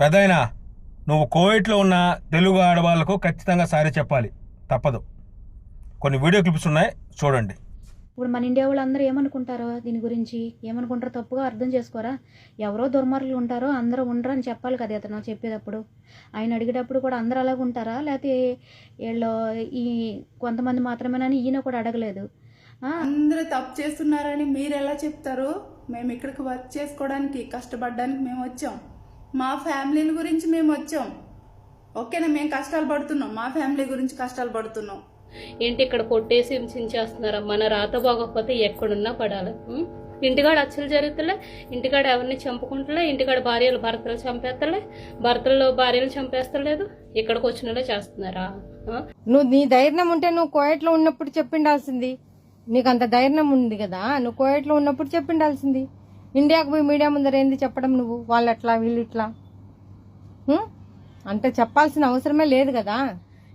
పెద్దయినా నువ్వు కోవిట్లో ఉన్న తెలుగు ఆడవాళ్ళకు ఖచ్చితంగా సారీ చెప్పాలి. తప్పదు. కొన్ని వీడియో క్లిప్స్ ఉన్నాయి చూడండి. ఇప్పుడు మన ఇండియా వాళ్ళందరూ ఏమనుకుంటారో దీని గురించి ఏమనుకుంటారో తప్పుగా అర్థం చేసుకోరా? ఎవరో దుర్మార్గులు ఉంటారో అందరూ ఉండరు అని చెప్పాలి కదా అతను చెప్పేటప్పుడు. ఆయన అడిగేటప్పుడు కూడా అందరూ అలాగ ఉంటారా? లేకపోతే వీళ్ళు ఈ కొంతమంది మాత్రమేనని ఈయన కూడా అడగలేదు. అందరూ తప్పు చేస్తున్నారని మీరు ఎలా చెప్తారు? మేము ఇక్కడికి వర్క్ చేసుకోవడానికి కష్టపడడానికి మేము వచ్చాం. మా ఫ్యామిలీల గురించి మేము వచ్చాం. ఓకేనా మేము కష్టాలు పడుతున్నాం. మా ఫ్యామిలీ గురించి కష్టాలు పడుతున్నాం. ఏంటి ఇక్కడ కొట్టేసి హింసించేస్తున్నారా? మన రాత బాగోకపోతే ఎక్కడున్నా పడాలి? ఇంటికాడ అచ్చలు జరుగుతలే ఇంటికాడ ఎవరిని చంపుకుంటలే ఇంటికాడ భార్యలు భర్తలు చంపేస్తలే భర్తలు భార్యలు చంపేస్తలేదు ఇక్కడికి వచ్చినలే చేస్తున్నారా? నువ్వు నీ ధైర్యం ఉంటే నువ్వు కోయట్లో ఉన్నప్పుడు చెప్పిండాల్సింది. నీకు అంత ధైర్యం ఉంది కదా నువ్వు కోయట్లో ఉన్నప్పుడు చెప్పిండాల్సింది. ఇండియాకు పోయి మీడియా ముందర ఏంది చెప్పడం నువ్వు? వాళ్ళు ఎట్లా వీళ్ళు ఇట్లా అంటే చెప్పాల్సిన అవసరమే లేదు కదా.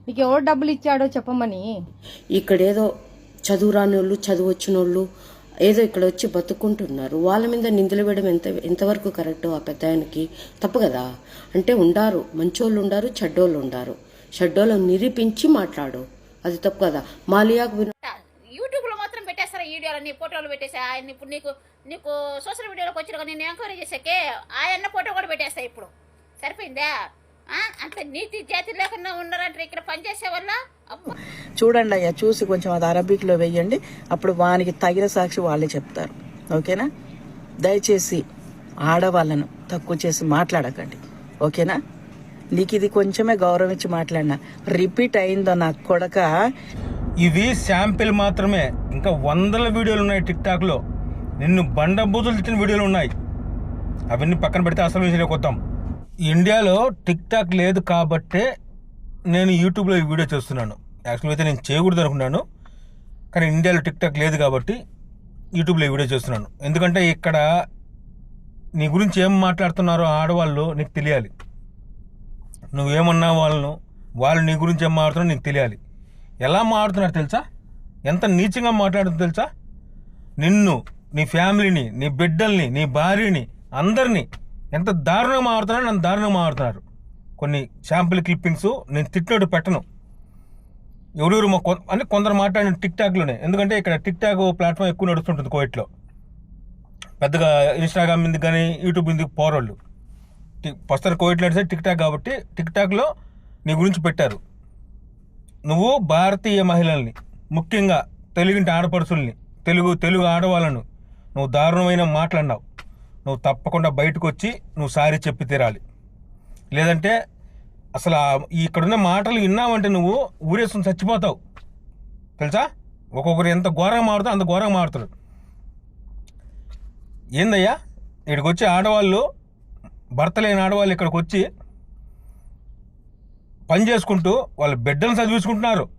నీకు ఎవరు డబ్బులు ఇచ్చాడో చెప్పమని. ఇక్కడేదో చదువు రాని వాళ్ళు చదువు వచ్చిన వాళ్ళు ఏదో ఇక్కడ వచ్చి బతుకుంటున్నారు వాళ్ళ మీద నిందలు వేయడం ఎంత ఎంతవరకు కరెక్ట్ ఆ పెద్ద ఆయనకి తప్పు కదా. అంటే ఉండారు మంచోళ్ళు ఉండారు చెడ్డోళ్ళు ఉండారు. చెడ్డోళ్ళని నిరూపించి మాట్లాడు. అది తప్పు కదా. మాలియాకు విన- మాత్రం వీడియోలు నీ ఫోటోలు పెట్టేసా? ఆయన ఇప్పుడు నీకు నీకు సోషల్ మీడియాలోకి వచ్చిన నేను ఎంక్వైరీ చేసాకే ఆయన ఫోటో కూడా పెట్టేస్తా ఇప్పుడు. సరిపోయిందా? అంత నీతి జాతి లేకుండా ఉన్నారంటే ఇక్కడ పనిచేసే వల్ల చూడండి అయ్యా చూసి కొంచెం అది అరబిక్లో వెయ్యండి అప్పుడు వానికి తగిన సాక్షి వాళ్ళే చెప్తారు. ఓకేనా? దయచేసి ఆడవాళ్ళను తక్కువ చేసి మాట్లాడకండి. ఓకేనా? నీకు ఇది కొంచెమే గౌరవించి మాట్లాడినా. రిపీట్ అయిందో నా కొడక? ఇవి శాంపిల్ మాత్రమే. ఇంకా వందల వీడియోలు ఉన్నాయి టిక్ టాక్లో నిన్ను బండబూతులు తిట్టిన వీడియోలు ఉన్నాయి. అవన్నీ పక్కన పెడితే అసలు విషయంలోకి వద్దాం. ఇండియాలో టిక్ టాక్ లేదు కాబట్టే నేను యూట్యూబ్లో ఈ వీడియో చేస్తున్నాను. యాక్చువల్గా అయితే నేను చేయకూడదు అనుకున్నాను. కానీ ఇండియాలో టిక్ టాక్ లేదు కాబట్టి యూట్యూబ్లో ఈ వీడియో చేస్తున్నాను. ఎందుకంటే ఇక్కడ నీ గురించి ఏం మాట్లాడుతున్నారో ఆడవాళ్ళు నీకు తెలియాలి. నువ్వేమన్నా వాళ్ళను వాళ్ళు నీ గురించి ఏం మాట్లాడుతున్నారో నీకు తెలియాలి. ఎలా మాట్లాడుతున్నారు తెలుసా? ఎంత నీచంగా మాట్లాడుతుంది తెలుసా? నిన్ను నీ ఫ్యామిలీని నీ బిడ్డల్ని నీ భార్యని అందరినీ ఎంత దారుణంగా మాట్లాడుతున్నారు నన్ను దారుణంగా మారుతున్నారు. కొన్ని శాంపుల్ క్లిప్పింగ్స్ నేను తిట్టినట్టు పెట్టను. ఎవరెవరు మా కొ- అంటే కొందరు మాట్లాడిన టిక్ టాక్లోనే. ఎందుకంటే ఇక్కడ టిక్ టాక్ ప్లాట్ఫామ్ ఎక్కువ నడుస్తుంటుంది కోవిట్లో పెద్దగా ఇన్స్టాగ్రామ్ మీద కానీ యూట్యూబ్ మీద పోరోళ్ళు. ఫస్ట్ కోవిట్లో నడిచే టిక్ టాక్ కాబట్టి టిక్ టాక్లో నీ గురించి పెట్టారు. నువ్వు భారతీయ మహిళల్ని ముఖ్యంగా తెలుగింటి ఆడపడుచుల్ని తెలుగు తెలుగు ఆడవాళ్ళను నువ్వు దారుణమైన మాట్లాడినావు నువ్వు తప్పకుండా బయటకు వచ్చి నువ్వు సారీ చెప్పి తీరాలి. లేదంటే అసలు ఇక్కడున్న మాటలు విన్నావంటే నువ్వు ఊరేసుకుని చచ్చిపోతావు. తెలుసా? ఒక్కొక్కరు ఎంత ఘోరంగా మారుతావు అంత ఘోరంగా మారుతారు. ఏందయ్యా? ఇక్కడికి వచ్చి ఆడవాళ్ళు భర్త లేని ఆడవాళ్ళు ఇక్కడికి వచ్చి పని చేసుకుంటూ వాళ్ళ బిడ్డను చదివించుకుంటున్నారు.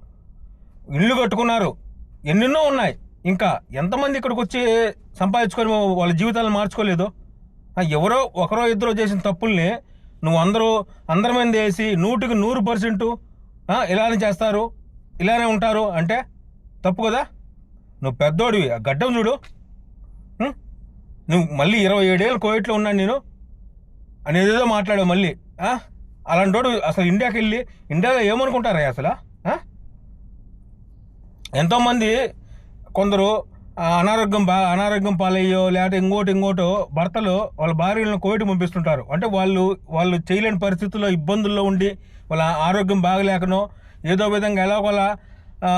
ఇల్లు కట్టుకున్నారు. ఎన్నెన్నో ఉన్నాయి. ఇంకా ఎంతమంది ఇక్కడికి వచ్చి సంపాదించుకొని వాళ్ళ జీవితాలను మార్చుకోలేదు? ఎవరో ఒకరో ఇద్దరో చేసిన తప్పుల్ని నువ్వు అందరూ అందరి మీద వేసి నూటికి నూరు పర్సెంట్ ఇలానే చేస్తారు ఇలానే ఉంటారు అంటే తప్పు కదా? నువ్వు పెద్దోడివి. ఆ గడ్డం చూడు. నువ్వు మళ్ళీ ఇరవై ఏడేళ్ళు కోవిట్లో ఉన్నాను నేను. అనేదేదో మాట్లాడావు మళ్ళీ. అలాంటి అసలు ఇండియాకి వెళ్ళి ఇండియాలో ఏమనుకుంటారా అసలు? ఎంతోమంది కొందరు అనారోగ్యం బా అనారోగ్యం పాలయ్యో లేకపోతే ఇంకోటి ఇంకోటో భర్తలు వాళ్ళ భార్యలను కోవిడ్ పంపిస్తుంటారు. అంటే వాళ్ళు వాళ్ళు చేయలేని పరిస్థితుల్లో ఇబ్బందుల్లో ఉండి వాళ్ళ ఆరోగ్యం బాగలేకనో ఏదో విధంగా ఎలాగోలా ఆ,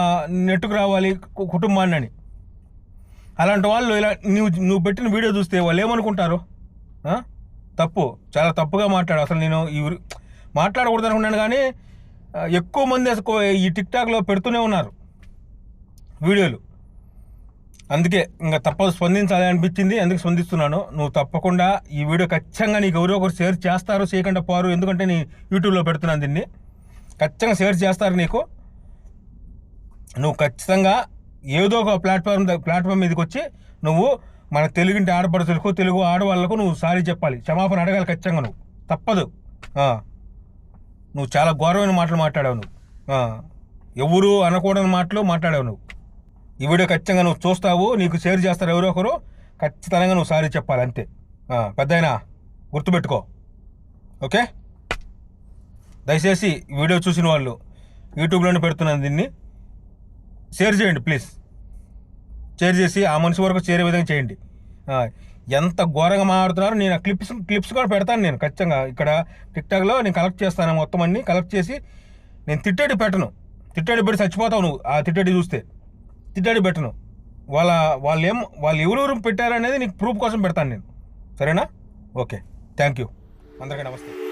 నెట్టుకు రావాలి కుటుంబాన్ని అని అలాంటి వాళ్ళు ఇలా నువ్వు నువ్వు పెట్టిన వీడియో చూస్తే వాళ్ళు ఏమనుకుంటారు? తప్పు. చాలా తప్పుగా మాట్లాడు. అసలు నేను ఈ మాట్లాడకూడదు అనుకున్నాను కానీ ఎక్కువ మంది అసలు ఈ టిక్ టాక్లో పెడుతూనే ఉన్నారు వీడియోలు. అందుకే ఇంకా తప్పదు స్పందించాలి అనిపించింది అందుకే స్పందిస్తున్నాను. నువ్వు తప్పకుండా ఈ వీడియో ఖచ్చితంగా నీకు ఎవరో ఒకరు షేర్ చేస్తారు చేయకుండా పోరు ఎందుకంటే నీ యూట్యూబ్లో పెడుతున్నాను దీన్ని. ఖచ్చితంగా షేర్ చేస్తారు నీకు. నువ్వు ఖచ్చితంగా ఏదో ఒక ప్లాట్ఫామ్ ప్లాట్ఫామ్ మీదకి వచ్చి నువ్వు మన తెలుగింటి ఆడపడుచులకు తెలుగు ఆడవాళ్ళకు నువ్వు సారీ చెప్పాలి. క్షమాపణ అడగాలి ఖచ్చితంగా నువ్వు. తప్పదు. నువ్వు చాలా ఘోరమైన మాటలు మాట్లాడావు నువ్వు. ఆ. ఎవరు అనకూడని మాటలు మాట్లాడావు నువ్వు. ఈ వీడియో ఖచ్చితంగా నువ్వు చూస్తావు నీకు షేర్ చేస్తారు ఎవరో ఒకరు ఖచ్చితంగా నువ్వు సారీ చెప్పాలి అంతే. పెద్దయినా గుర్తుపెట్టుకో. ఓకే? దయచేసి వీడియో చూసిన వాళ్ళు యూట్యూబ్లోనే పెడుతున్నాను దీన్ని. షేర్ చేయండి ప్లీజ్ షేర్ చేసి ఆ మనిషి వరకు చేరే విధంగా చేయండి. ఎంత ఘోరంగా మాట్లాడుతున్నారో నేను ఆ క్లిప్స్ క్లిప్స్ కూడా పెడతాను నేను ఖచ్చితంగా. ఇక్కడ టిక్టాక్లో నేను కలెక్ట్ చేస్తాను మొత్తం అన్ని కలెక్ట్ చేసి నేను తిట్టేటి పెట్టను. తిట్టేటి పెట్టి చచ్చిపోతావు నువ్వు ఆ తిట్టేటి చూస్తే. తిట్టేటి పెట్టను. వాళ్ళ వాళ్ళు ఏం వాళ్ళు ఎవరెవరు పెట్టారనేది నీకు ప్రూఫ్ కోసం పెడతాను నేను. సరేనా? ఓకే. థ్యాంక్ యూ అందరికీ నమస్తే.